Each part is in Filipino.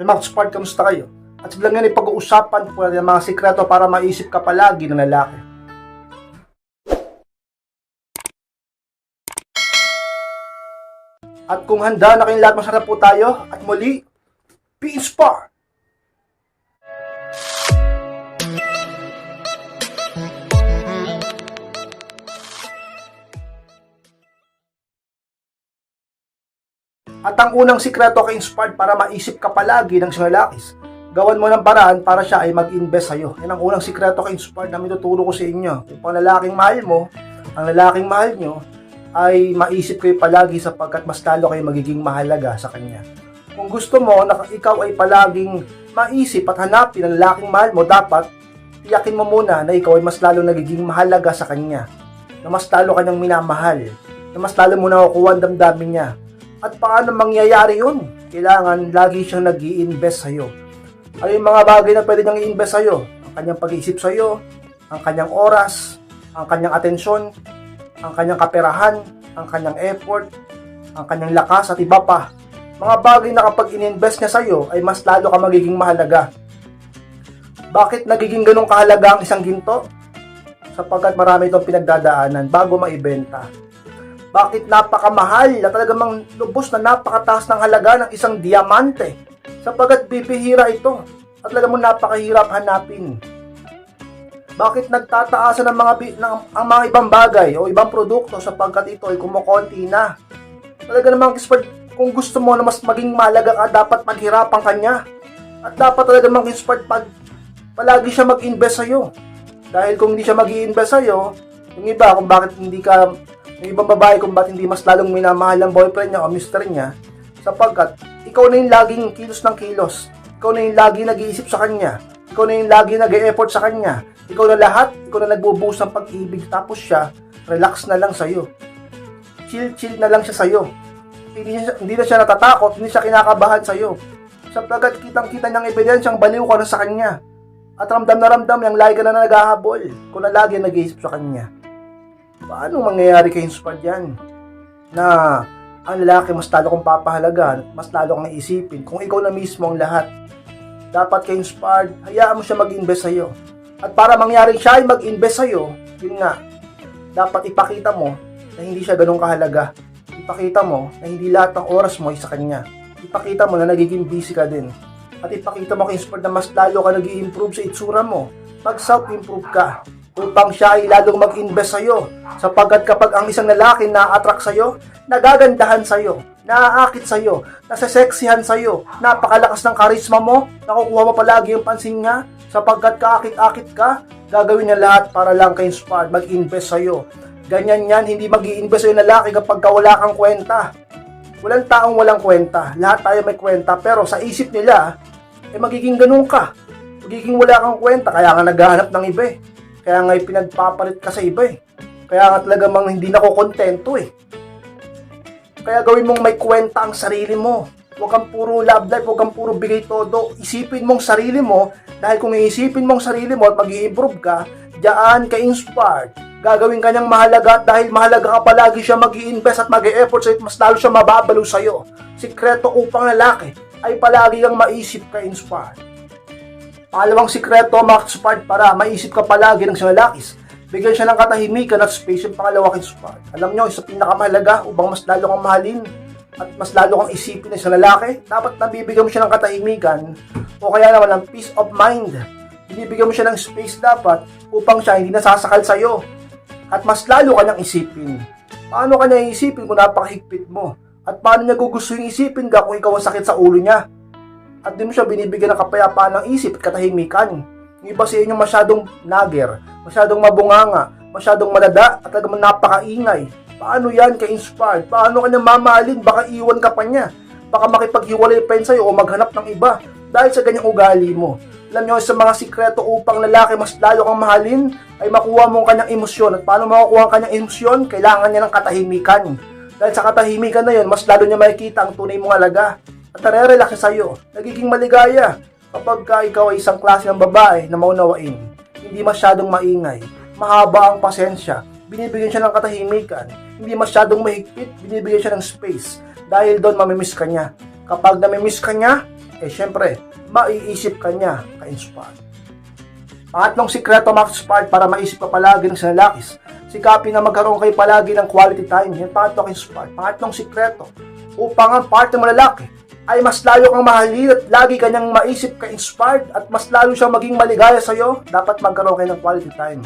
Hey mga Spark, kamusta kayo? At sa lang yan pag-uusapan po natin ang mga sikreto para maisip ka palagi ng lalaki. At kung handa na kayong lahat, masarap po tayo. At muli, P-Spark! At ang unang sikreto kay Inspired para maisip ka palagi ng isang lalakis, gawan mo ng paraan para siya ay mag-invest sa'yo. Yan ang unang sikreto kay Inspired na minuturo ko sa inyo. Kung pang lalaking mahal mo, ang lalaking mahal nyo, ay maisip kayo palagi sapagkat mas lalo kayo magiging mahalaga sa kanya. Kung gusto mo na ikaw ay palaging maisip at hanapin ang lalaking mahal mo, dapat tiyakin mo muna na ikaw ay mas lalo nagiging mahalaga sa kanya. Na mas lalo kanyang minamahal. Na mas lalo mo nakukuha ang damdamin niya. At paano mangyayari yun? Kailangan lagi siyang nag invest sa'yo. Ano yung mga bagay na pwede niyang i-invest sa'yo? Ang kanyang pag-iisip sa'yo, ang kanyang oras, ang kanyang atensyon, ang kanyang kaperahan, ang kanyang effort, ang kanyang lakas at iba pa. Mga bagay na kapag in-invest niya sa'yo ay mas lalo ka magiging mahalaga. Bakit nagiging ganong kahalaga ang isang ginto? Sapagkat marami itong pinagdadaanan bago maibenta. Bakit napakamahal na talagang lubos na napakataas ng halaga ng isang diamante? Sapagkat bibihira ito at talagang mong napakahirap hanapin. Bakit nagtataasan ng mga ng, ang mga ibang bagay o ibang produkto sapagkat ito ay kumukonti na? Talaga namang expert, kung gusto mo na mas maging malaga ka, dapat maghirapan kanya. At dapat talaga namang expert pag palagi siya mag-invest sa'yo. Dahil kung hindi siya mag invest sa'yo, yung iba kung bakit hindi ka, yung ibang babae kung bakit hindi mas lalong minamahal ang boyfriend niya o mister niya, sapagkat ikaw na yung laging kilos ng kilos. Ikaw na yung lagi nag-iisip sa kanya. Ikaw na yung lagi nag-e-effort sa kanya. Ikaw na lahat, ikaw na nagbubuhos ng pag-ibig. Tapos siya, relax na lang sa'yo. Chill-chill na lang siya sa'yo. Hindi, siya, hindi na siya natatakot, hindi siya kinakabahan sa'yo. Sapagkat kitang-kita niyang ebidensyang baliw ka na sa kanya. At ramdam na ramdam yung lagi ka na naghahabol kung na lagi nag-iisip sa kanya. Paano mangyayari kay Inspired yan? Na ang lalaki mas lalo kong papahalagan, mas lalo kang iisipin kung ikaw na mismo ang lahat. Dapat kay Inspired, hayaan mo siya mag-invest sa'yo. At para mangyari siya ay mag-invest sa'yo, yun nga, dapat ipakita mo na hindi siya ganun kahalaga. Ipakita mo na hindi lahat ng oras mo ay sa kanya. Ipakita mo na nagiging busy ka din. At ipakita mo kay Inspired na mas lalo ka nag improve sa itsura mo. Mag-self-improve ka upang siya ay lalong mag-invest sa'yo. Sapagkat kapag ang isang lalaki na-attract sa'yo, nagagandahan sa'yo, naaakit sa'yo, nasaseksihan sa'yo, napakalakas ng karisma mo, nakukuha mo palagi yung pansin niya, sapagkat kaakit-akit ka, gagawin niya lahat para lang kay inspired, mag-invest sa'yo. Ganyan yan, hindi mag invest sa'yo lalaki kapag ka wala kang kwenta. Walang taong walang kwenta, lahat tayo may kwenta, pero sa isip nila, eh magiging ganun ka. Magiging wala kang kwenta, kaya nga naghahanap ng iba eh. Kaya nga pinagpapalit ka sa iba eh. Kaya nga talaga mang hindi na kontento eh. Kaya gawin mong may kwenta ang sarili mo. Huwag kang puro love life, huwag kang puro bigay todo. Isipin mong sarili mo, dahil kung iisipin mong sarili mo at mag improve ka, diyan ka inspired. Gagawin kanyang mahalaga dahil mahalaga ka palagi siya mag invest at mag effort sa'yo, mas lalo siya mababalo sa'yo. Sikreto upang lalaki ay palagi kang maisip ka inspired. Pangalawang sikreto, mga inspired para maisip ka palagi ng isang lalakis. Bigyan siya ng katahimikan at space yung pangalawa kay inspired. Alam nyo, isa pinakamahalaga upang mas lalo kang mahalin at mas lalo kang isipin ng isang lalaki, dapat nabibigyan mo siya ng katahimikan o kaya naman ng peace of mind. Binibigyan mo siya ng space dapat upang siya hindi nasasakal sa'yo at mas lalo kanyang isipin. Paano kanya isipin kung napakahigpit mo? At paano niya gugustuhin isipin ka kung ikaw ang sakit sa ulo niya? At di mo siya binibigyan ng kapayapaan ng isip at katahimikan. Yung iba sa inyo masyadong nager, masyadong mabunganga, masyadong madada at talagang napakaingay. Paano yan ka-inspired? Paano kanya mamahalin? Baka iwan ka pa niya. Baka makipaghiwalay pa yun sa'yo o maghanap ng iba dahil sa ganyang ugali mo. Alam nyo, sa mga sikreto upang lalaki mas lalo kang mahalin, ay makuha mo ang kanyang emosyon. At paano makukuha ang kanyang emosyon? Kailangan niya ng katahimikan. Dahil sa katahimikan na yun, mas lalo niya makikita ang tunay mong alaga. At nare-relax siya sa'yo. Nagiging maligaya kapag ka ikaw ay isang klase ng babae na maunawain. Hindi masyadong maingay. Mahaba ang pasensya. Binibigyan siya ng katahimikan. Hindi masyadong mahigpit. Binibigyan siya ng space. Dahil doon mamimiss ka niya. Kapag namimiss ka niya, eh syempre, maiisip ka niya ka-inspired. Pangatlong sikreto mga ka-inspired para maisip ka palagi ng sinalakis. Sikapin na magkaroon kayo palagi ng quality time. Yan pangatlo ka-inspired. Pangatlong sikreto, upang ang partner mo lalaki ay mas lalo kang mahalin at lagi kanyang maisip ka-inspired at mas lalo siyang maging maligaya sa'yo, dapat magkaroon kayo ng quality time.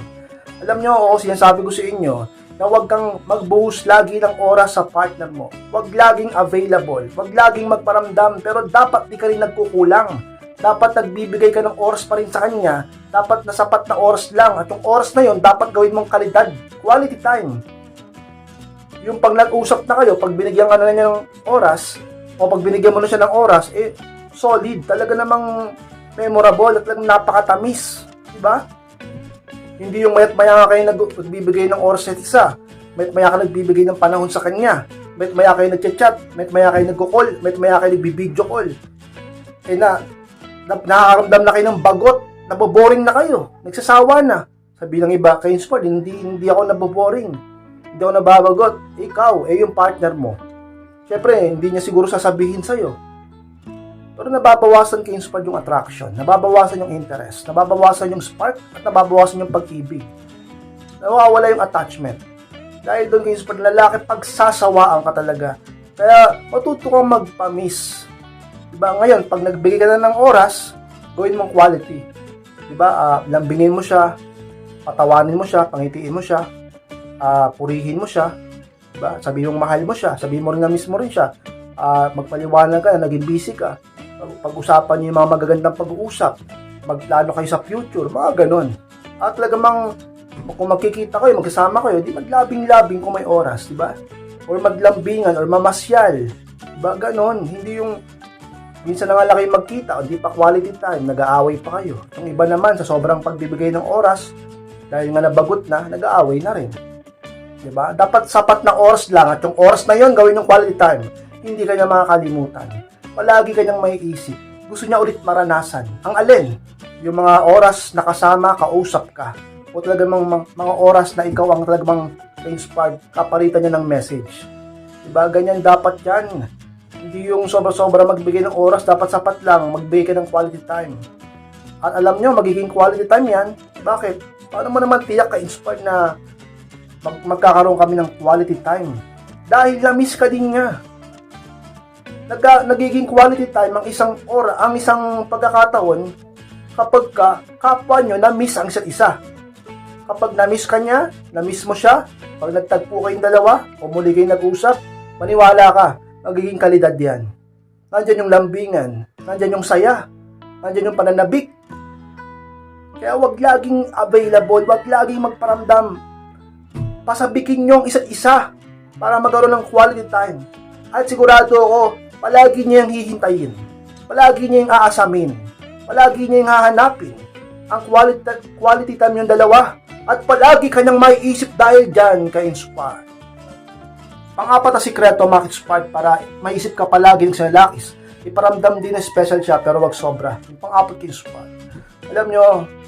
Alam nyo, oo, sinasabi ko sa inyo, na huwag kang magbuhos lagi ng oras sa partner mo. Huwag laging available. Huwag laging magparamdam. Pero dapat di ka rin nagkukulang. Dapat nagbibigay ka ng oras pa rin sa kanya. Dapat na sapat na oras lang. At yung oras na yon dapat gawin mong kalidad. Quality time. Yung pag nag-usap na kayo, pag binigyan ka na niya ng oras, o pag binigyan mo na siya ng oras, eh, solid. Talaga namang memorable at talagang napakatamis. Diba? Hindi yung mayat maya ka kayo nag- nagbibigay ng oras sa isa. Mayat maya ka nagbibigay ng panahon sa kanya. Mayat maya kayo nagchat-chat. Mayat maya kayo nagko-call. Mayat maya kayo nagbi-video call. Eh na, na nakakaramdam na kayo ng bagot. Naboboring na kayo. Nagsasawa na. Sabi ng iba, kayo sport, hindi, hindi ako naboboring. Hindi ako nababagot. Ikaw, eh yung partner mo. Siyempre, hindi niya siguro sasabihin sa'yo. Pero nababawasan kay spark yung attraction, nababawasan yung interest, nababawasan yung spark, at nababawasan yung pag-ibig. Nawawala yung attachment. Dahil doon kay spark lalaki, pagsasawaan ka talaga. Kaya matuto kang magpa-miss. Diba? Ngayon, pag nagbigay ka na ng oras, gawin mong quality. Diba? Ah, lambingin mo siya, patawanin mo siya, pangitiin mo siya, ah, purihin mo siya, diba? Sabihin mong mahal mo siya, sabihin mo rin na miss mo rin siya, Ah, magpaliwanag ka na naging busy ka, Pag- pag-usapan niyo yung mga magagandang pag-uusap, maglalo kayo sa future, mga ganon. At talagang kung magkikita kayo, magkasama kayo, di maglabing-labing kung may oras, di ba? Or maglambingan, or mamasyal. Di ba? Ganon. Hindi yung minsan na nga lang kayo magkita, o di pa quality time, nag-aaway pa kayo. Yung iba naman, sa sobrang pagbibigay ng oras, dahil nga nabagot na, nag-aaway na rin. Di ba? Dapat sapat na oras lang at yung oras na yon gawin yung quality time. Hindi kanya makakalimutan. Palagi kanyang may isip. Gusto niya ulit maranasan. Ang alin? Yung mga oras na kasama, kausap ka. O talagang mga, mga oras na ikaw ang talagang inspired, kapalitan niya ng message. Diba? Ganyan dapat yan. Hindi yung sobra-sobra magbigay ng oras, dapat sapat lang, magbigay ka ng quality time. At alam nyo, magiging quality time yan. Bakit? Paano mo naman tiyak ka-inspired na mag magkakaroon kami ng quality time? Dahil na-miss ka din nga. Nagka, nagiging quality time ang isang ora, ang isang pagkakataon kapag ka kapwa nyo na-miss ang isa't isa. Kapag na-miss ka niya, na-miss mo siya, pag nagtagpo kayong dalawa, o muli kayong nag-usap, maniwala ka, magiging kalidad yan. Nandyan yung lambingan, nandyan yung saya, nandyan yung pananabik. Kaya wag laging available, wag laging magparamdam. Pasabikin nyo ang isa't isa para magkaroon ng quality time. At sigurado ako, palagi niya yung hihintayin. Palagi niya yung aasamin. Palagi niya yung hahanapin. Ang quality, quality time yung dalawa. At palagi kanyang may isip dahil dyan ka inspire. Pang-apat na sikreto, mga inspired para maisip ka palagi ng sinalakis. Iparamdam din na special siya pero wag sobra. Pang-apat ka inspired. Alam nyo,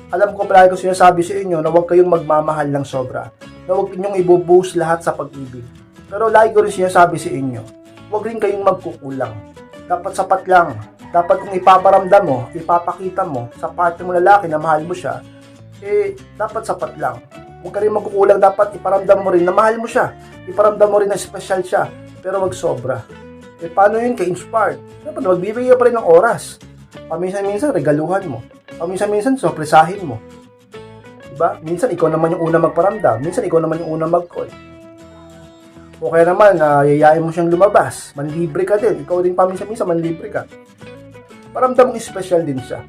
alam ko palagi ko sinasabi sa inyo na huwag kayong magmamahal ng sobra. Na huwag ninyong ibubuhos lahat sa pag-ibig. Pero lagi ko rin sinasabi sa inyo, huwag rin kayong magkukulang. Dapat sapat lang. Dapat kung ipaparamdam mo, ipapakita mo sa partner mo lalaki na mahal mo siya, eh, dapat sapat lang. Huwag ka rin magkukulang, dapat iparamdam mo rin na mahal mo siya. Iparamdam mo rin na special siya, pero wag sobra. Eh, paano yun ka-inspired? Dapat magbibigay pa rin ng oras. Paminsan-minsan, regaluhan mo. Paminsan-minsan, sorpresahin mo. Diba? Minsan, ikaw naman yung una magparamdam. Minsan, ikaw naman yung una mag-call. O kaya naman, uh, yayain mo siyang lumabas. Manlibre ka din. Ikaw din paminsan-minsan, manlibre ka. Paramdam mong special din siya.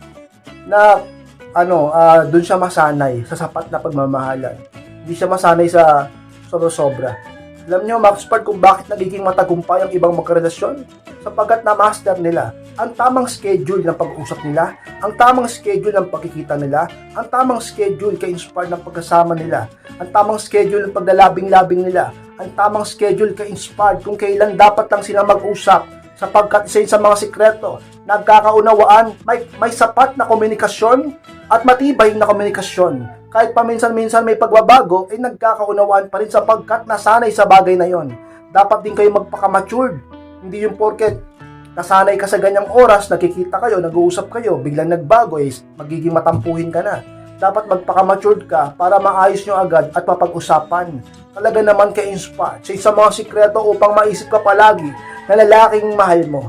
Na, ano, uh, dun siya masanay sa sapat na pagmamahalan. Hindi siya masanay sa sobra-sobra. Alam niyo, Max Part, kung bakit nagiging matagumpay ang ibang magkarelasyon? Sapagkat na-master nila ang tamang schedule ng pag-usap nila, ang tamang schedule ng pagkikita nila, ang tamang schedule ka-inspire ng pagkasama nila, ang tamang schedule ng paglalabing-labing nila, ang tamang schedule ka-inspired kung kailan dapat lang sila mag-usap sapagkat isa sa mga sikreto, nagkakaunawaan, may, may sapat na komunikasyon at matibay na komunikasyon. Kahit paminsan-minsan may pagbabago, ay nagkakaunawaan pa rin sapagkat nasanay sa bagay na yon. Dapat din kayo magpaka-matured. Hindi yung porket nasanay ka sa ganyang oras, nakikita kayo, nag-uusap kayo, biglang nagbago, eh, magiging matampuhin ka na. Dapat magpaka-matured ka para maayos nyo agad at mapag-usapan. Talaga naman ka-inspired sa isang mga sikreto upang maisip ka palagi na lalaking mahal mo.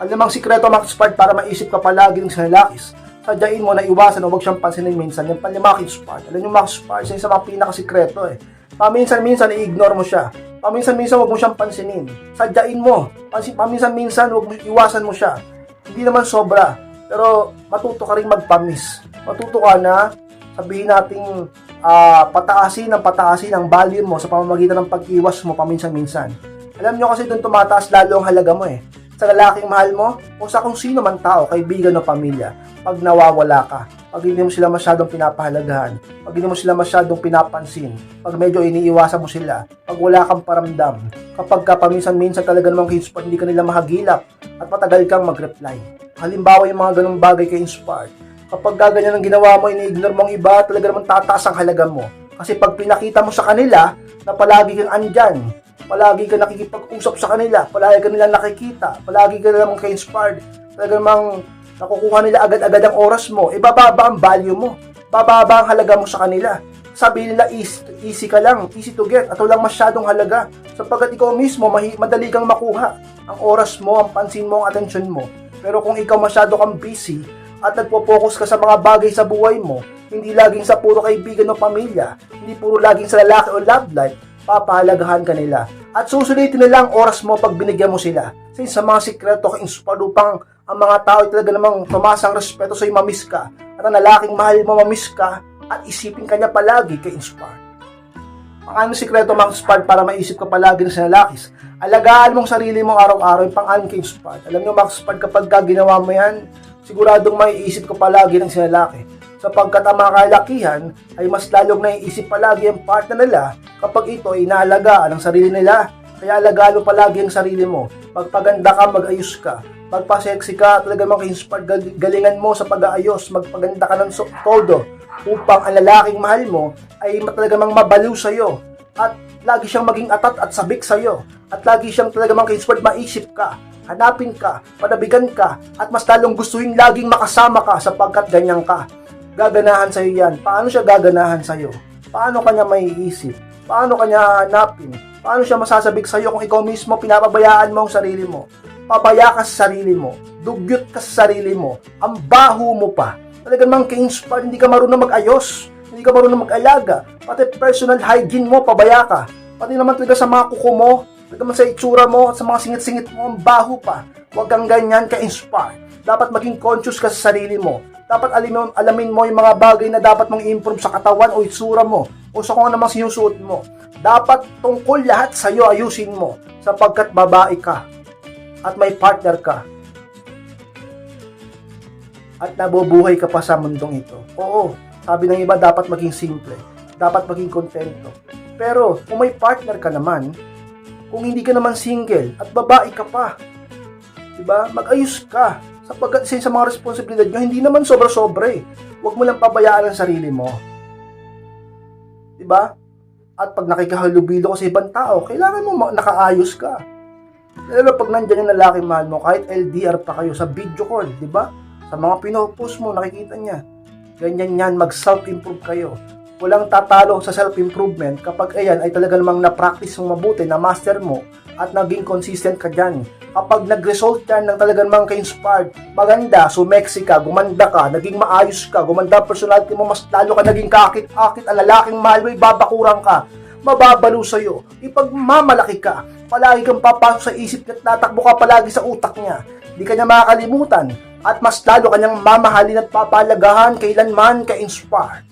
Ang sikreto mga inspired para maisip ka palagi ng sa lalakis. Sadyain mo na iwasan o huwag siyang pansinin minsan. Yung panlima inspired. Alam nyo mga inspired, sa isang mga pinakasikreto eh. Paminsan-minsan i-ignore mo siya. Paminsan-minsan huwag mo siyang pansinin. Sadyain mo. Pansin, paminsan-minsan huwag mo iwasan mo siya. Hindi naman sobra. Pero matuto ka rin magpamis. Matuto ka na sabihin nating ah, pataasin ng pataasin ang value mo sa pamamagitan ng pag-iwas mo paminsan-minsan. Alam nyo kasi doon tumataas lalo ang halaga mo eh. Sa lalaking mahal mo o sa kung sino man tao, kaibigan o pamilya, pag nawawala ka, pag hindi mo sila masyadong pinapahalagahan, pag hindi mo sila masyadong pinapansin, pag medyo iniiwasan mo sila, pag wala kang paramdam, kapag ka paminsan-minsan talaga namang kinspot, hindi ka nila mahagilap at matagal kang mag-reply. Halimbawa yung mga ganung bagay kay inspired, kapag gaganyan ang ginawa mo, ini-ignore mo ang iba, talaga naman tataas ang halaga mo. Kasi pag pinakita mo sa kanila na palagi kang andyan, palagi ka nakikipag-usap sa kanila, palagi ka nila nakikita, palagi ka namang ka-inspired, talaga namang nakukuha nila agad-agad ang oras mo, e bababa ang value mo, bababa ang halaga mo sa kanila. Sabi nila, easy, easy ka lang, easy to get, at walang masyadong halaga, sapagkat ikaw mismo, madali kang makuha ang oras mo, ang pansin mo, ang atensyon mo. Pero kung ikaw masyado kang busy, at nagpo-focus ka sa mga bagay sa buhay mo, hindi laging sa puro kaibigan o pamilya, hindi puro laging sa lalaki o love life, papahalagahan ka nila. At susulitin nila ang oras mo pag binigyan mo sila. Since sa mga sikreto ka inspired upang ang mga tao ay talaga namang tumasang respeto sa mamiss ka. At ang lalaking mahal mo mamiss ka at isipin ka niya palagi kay inspired. Ang sikreto mga inspired para maisip ka palagi ng sa lalakis? Alagaan mong sarili mo araw-araw yung pang ka inspired. Alam niyo mga inspired kapag ka ginawa mo yan, siguradong maiisip ka palagi ng sinalaki sapagkat ang mga kalakihan ay mas lalong naiisip palagi ang partner nila kapag ito ay inaalagaan ang sarili nila. Kaya alagaan mo palagi ang sarili mo. Magpaganda ka, mag-ayos ka. Magpa-sexy ka, talaga mga galingan mo sa pag-aayos. Magpaganda ka ng todo upang ang lalaking mahal mo ay talaga mang mabaliw sa'yo. At lagi siyang maging atat at sabik sa'yo. At lagi siyang talaga mga inspired maisip ka hanapin ka, panabigan ka, at mas lalong gustuhin laging makasama ka sapagkat ganyan ka gaganahan sa'yo yan. Paano siya gaganahan sa'yo? Paano kanya maiisip? Paano kanya hanapin? Paano siya masasabik sa'yo kung ikaw mismo pinapabayaan mo ang sarili mo? Pabaya ka sa sarili mo. Dugyot ka sa sarili mo. Ang baho mo pa. Talagang mang ka-inspire, hindi ka marunong mag-ayos. Hindi ka marunong mag-alaga. Pati personal hygiene mo, pabaya ka. Pati naman talaga sa mga kuko mo, naman sa itsura mo, at sa mga singit-singit mo, ang baho pa. Huwag kang ganyan ka-inspire. Dapat maging conscious ka sa sarili mo dapat alamin alamin mo yung mga bagay na dapat mong i-improve sa katawan o itsura mo o sa kung ano namang sinusuot mo. Dapat tungkol lahat sa iyo ayusin mo sapagkat babae ka at may partner ka at nabubuhay ka pa sa mundong ito. Oo, sabi ng iba dapat maging simple, dapat maging kontento. Pero kung may partner ka naman, kung hindi ka naman single at babae ka pa, 'di ba? Mag-ayos ka sapagkat isa sa mga responsibilidad nyo, hindi naman sobra-sobra eh. Huwag mo lang pabayaan ang sarili mo. Di ba? At pag nakikahalubilo ka sa ibang tao, kailangan mo nakaayos ka. Lalo pag nandyan yung lalaki mahal mo, kahit LDR pa kayo sa video call, di ba? Sa mga pinopost mo, nakikita niya. Ganyan yan, mag-self-improve kayo. Walang tatalo sa self-improvement kapag ayan ay talaga namang na-practice mong mabuti, na-master mo, at naging consistent ka dyan. Kapag nag-result yan ng talagang mga ka-inspired, maganda, sumeksi ka, gumanda ka, naging maayos ka, gumanda personality mo, mas lalo ka naging kakit-akit, ang lalaking mahal mo, ibabakuran ka, mababalo sa'yo, ipagmamalaki ka, palagi kang papasok sa isip niya at tatakbo ka palagi sa utak niya. Hindi ka niya makakalimutan at mas lalo kanyang mamahalin at papalagahan kailanman ka-inspired.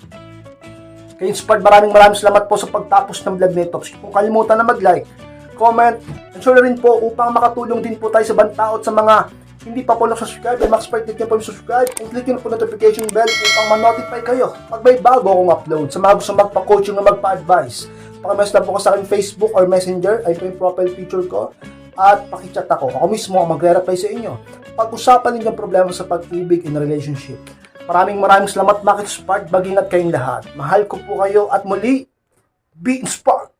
Ka-inspired, maraming maraming salamat po sa pagtapos ng vlog nito. Kung kalimutan na mag-like, comment, and share rin po upang makatulong din po tayo sa bantao at sa mga hindi pa po subscribe ay click nyo po subscribe and click nyo po notification bell upang ma-notify kayo pag may bago akong upload sa mga gusto magpa-coaching na magpa-advise. Pakimess lang po ko sa aking Facebook or Messenger, ay po yung profile picture ko at pakichat ako. Ako mismo ang magre-reply sa inyo. Pag-usapan ninyo ang problema sa pag-ibig in a relationship. Maraming maraming salamat Makit Spark, bagingat kayong lahat. Mahal ko po kayo at muli, be inspired!